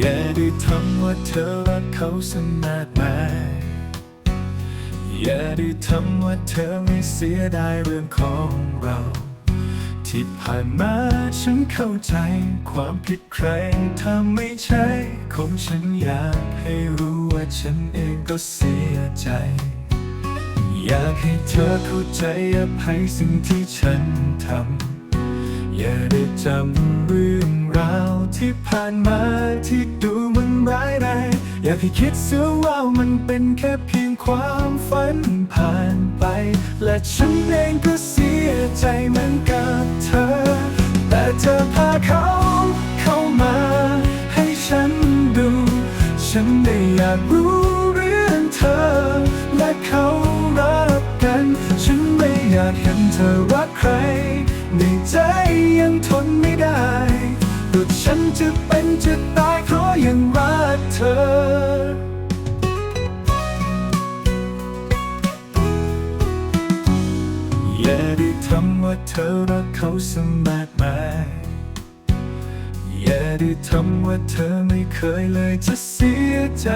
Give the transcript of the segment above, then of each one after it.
อย่าได้ทำว่าเธอรักเขาสนาดไหนอย่าได้ทำว่าเธอไม่เสียดายเรื่องของเรา ที่ผ่านมาฉันเข้าใจ ความผิดใครถ้าไม่ใช่คงฉันอยากให้รู้ว่าฉันเองก็เสียใจ อยากให้เธอเข้าใจอภัยสิ่งที่ฉันทำอย่าได้จำเรื่อง ราวที่ผ่านมาที่ดูมันร้ายแรงอย่าไปคิดเสียว่ามันเป็นแค่เพียงความฝันผ่านไป และฉันเองก็เสียใจเหมือนกับเธอ แต่เธอพาเขาเข้ามา ให้ฉันดู ฉันได้อยากรู้เรื่องเธอและเขา จะเป็นจะตายเพราะยังรักเธออย่าได้ทำว่าเธอรักเขาสมากมายอย่าได้ทำว่าเธอไม่เคยเลยจะเสียใจ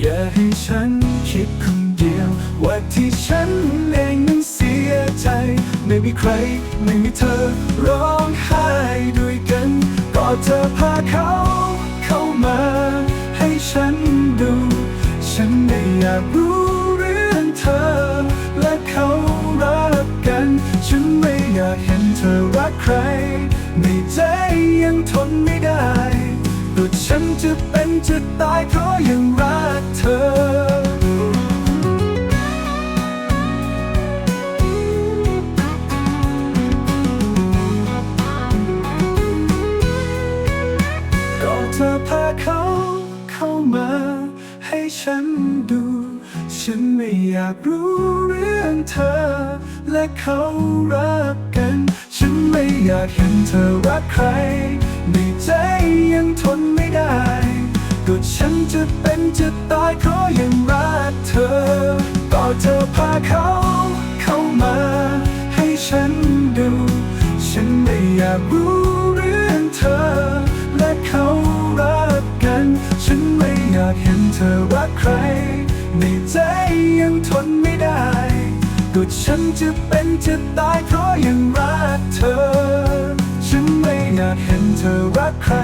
อย่าให้ฉันคิดคนเดียว ว่าที่ฉันเองนั้นเสียใจ ไม่มีใคร ไม่มีเธอร้องไห้ด้วยกัน เธอพาเขาเข้ามา ให้ฉันดู ฉันไม่อยากรู้เรื่องเธอ และเขารักกัน ฉันไม่อยากเห็นเธอรักใคร ในใจยังทนไม่ได้ตัวฉันจะเป็นจะตายเพราะยังรัก เขาเข้ามา ให้ฉันดู ฉันไม่อยากรู้เรื่องเธอ และเขารักกัน ฉันไม่อยากเห็นเธอรักใคร ในใจยังทนไม่ได้ ก็ฉันจะเป็นจะตายเพราะยังรักเธอ ก็เธอพาเขาเข้ามา ให้ฉันดู ฉันไม่อยากรู้ อยากเห็นเธอรักใคร ในใจยังทนไม่ได้ก็ฉันจะเป็นจะตายเพราะยังรักเธอ ฉันไม่อยากเห็นเธอรักใคร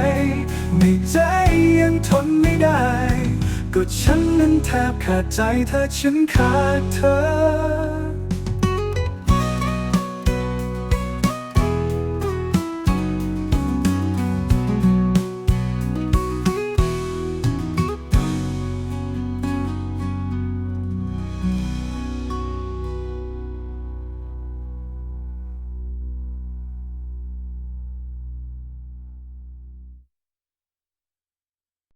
ในใจยังทนไม่ได้ก็ฉันนั้นแทบขาดใจถ้าฉันขาดเธอ